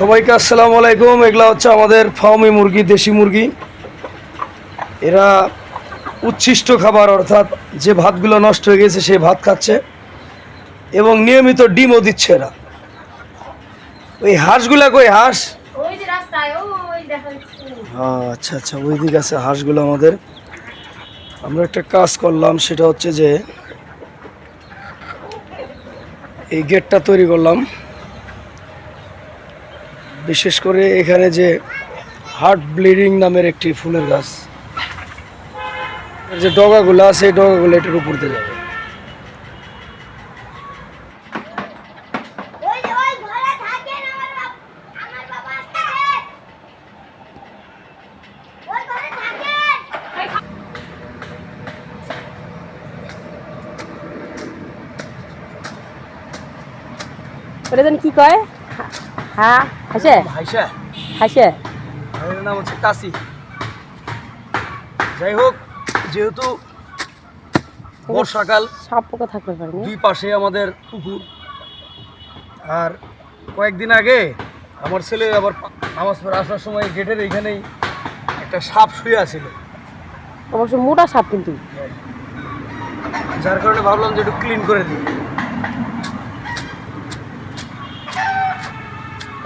সবাইকে আসসালামু আলাইকুম। এগুলা হচ্ছে আমাদের ফার্মি মুরগি দেশি মুরগি। এরা উচ্ছিষ্ট খাবার অর্থাৎ যে ভাতগুলো নষ্ট হয়ে গেছে সেই ভাত খাচ্ছে এবং নিয়মিত ডিমও দিচ্ছে এরা। ওই হাঁসগুলা কই হাঁস? আচ্ছা আচ্ছা ওই দিক আছে হাঁসগুলো আমাদের। আমরা একটা কাজ করলাম সেটা হচ্ছে যে এই গেটটা তৈরি করলাম। বিশেষ করে এখানে যে হার্ট ব্লিডিং নামের একটি ফুলের গাছ এর যে ডগাগুলো আছে এই ডগাগুলো এটার উপর দিয়ে যাবে। ওই যে ওই ঘরে থাকেন আমার বাপ আমার বাবা আসছে ওই ঘরে থাকেন। ওটা যেন কি কয়? হ্যাঁ হাসে? হাসে। এর নাম হচ্ছে কাশি। যাই হোক যেহেতু বর্ষাকাল সাপ পোকা থাকতে পারে দুই পাশে আমাদের পুকুর। আর কয়েকদিন আগে আমার ছেলে আবার নামাজ পড়ে আসার সময় গেটের এইখানেই একটা সাপ শুয়ে আছিল। অবশ্য মোটা সাপ কিন্তু। যার কারণে ভাবলাম যে একটু ক্লিন করে দিই।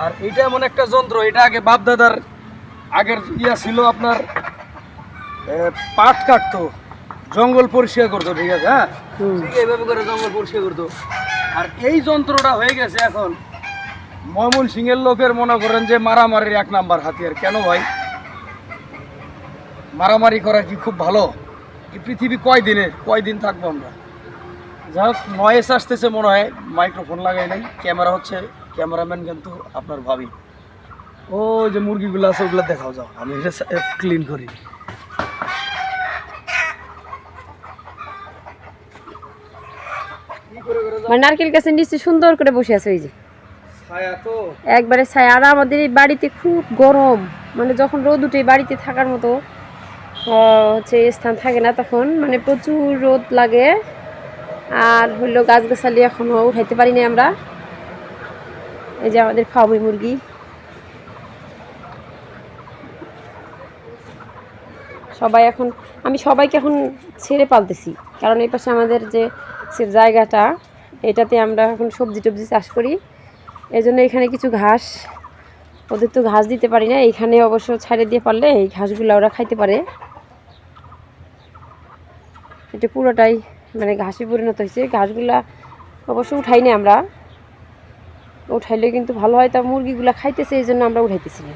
আর এইটা এমন একটা যন্ত্র এটা আগে বাপ দাদার আগের ইয়া ছিল আপনার পাট কাটতো জঙ্গল পরিষ্কার করতো ঠিক আছে হ্যাঁ? এইভাবে করে জঙ্গল পরিষ্কার করতো। আর এই যন্ত্রটা হয়ে গেছে এখন ময়মন সিংহের লোকের মনে করেন যে মারামারির এক নাম্বার হাতিয়ার। কেন ভাই? মারামারি করা কি খুব ভালো? এই পৃথিবী কয় দিনের কয় দিন থাকব আমরা? যাই হোক নয়েস আসতেছে মনে হয় মাইক্রোফোন লাগাই নাই ক্যামেরা হচ্ছে ক্যামেরাম্যান কিন্তু আপনার ভাবি। ও যে মুরগিগুলো আছে ওগুলো দেখাও যাও আমি এটা ক্লিন করি। মানে নারকেল গাছের নিচে সুন্দর করে বসে আছে ওই যে। একবারে ছায়া। আর আমাদের এই বাড়িতে খুব গরম। মানে যখন রোদ উঠে বাড়িতে থাকার মতো হচ্ছে স্থান থাকে না তখন মানে প্রচুর রোদ লাগে। আর হইল গাছগাছালি এখনও উঠাইতে পারিনি আমরা। এই যে আমাদের ফাউমি মুরগি। সবাই এখন, আমি সবাইকে এখন ছেড়ে পালতেছি। কারণ এই পাশে আমাদের যে জায়গাটা, এটাতে আমরা এখন সবজি টবজি চাষ করি। এই জন্য এখানে কিছু ঘাস, ওদের তো ঘাস দিতে পারি না। এইখানে অবশ্য ছাড়ে দিয়ে পারলে এই ঘাসগুলো ওরা খাইতে পারে। এটা পুরোটাই মানে ঘাসে পরিণত হয়েছে। ঘাসগুলা অবশ্য উঠাই না আমরা। উঠাইলে কিন্তু ভালো হয়। তা মুরগিগুলো খাইতেছে, এই জন্য আমরা উঠাইতেছি না।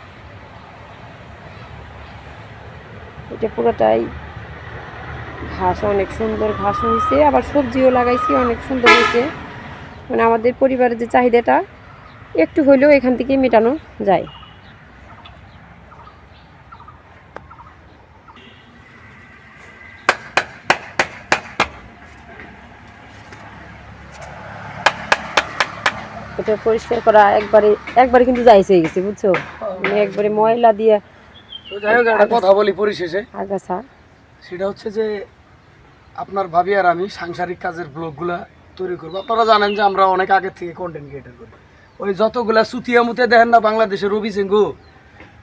এটা পুরোটাই ঘাস, অনেক সুন্দর ঘাস হয়েছে আবার সবজিও লাগাইছি, অনেক সুন্দর হয়েছে মানে আমাদের পরিবারের যে চাহিদাটা, একটু হইলেও এখান থেকে মেটানো যায়। এটা পরিষ্কার করা একবারে একবারে কিন্তু যাইছে হয়ে গেছে বুঝছ? মানে একবারে ময়লা দিয়ে তো যাই হোক একটা কথা বলি পরিশেষে। আগাছা। সেটা হচ্ছে যে আপনার ভাবি আর আমি সাংসারিক কাজের ব্লগগুলা তৈরি করব। আপনারা জানেন যে আমরা অনেক আগের থেকে কন্টেন্ট ক্রিয়েটার করি। ওই যতগুলা সুতিয়ামুতে দেখেন না বাংলাদেশের রবি সিংহু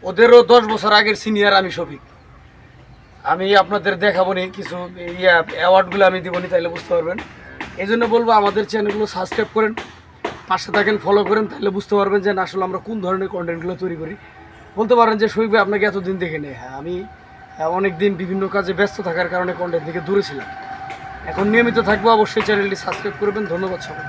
ওদেরও দশ বছর আগের সিনিয়র আমি শফিক আমি আপনাদের দেখাবো নি কিছু ইয়া অ্যাওয়ার্ডগুলো আমি দিব নি তাহলে বুঝতে পারবেন। এই জন্য বলব আমাদের চ্যানেলগুলো সাবস্ক্রাইব করেন। পাশে থাকেন ফলো করেন, তাহলে বুঝতে পারবেন যে আসলে আমরা কোন ধরনের কন্টেন্টগুলো তৈরি করি। বলতে পারেন যে শৈব, আপনাকে এতদিন দেখে নেই। হ্যাঁ আমি অনেক দিন বিভিন্ন কাজে ব্যস্ত থাকার কারণে কন্টেন্ট থেকে দূরে ছিলাম। এখন নিয়মিত থাকব, অবশ্যই চ্যানেলটি সাবস্ক্রাইব করবেন। ধন্যবাদ সবাই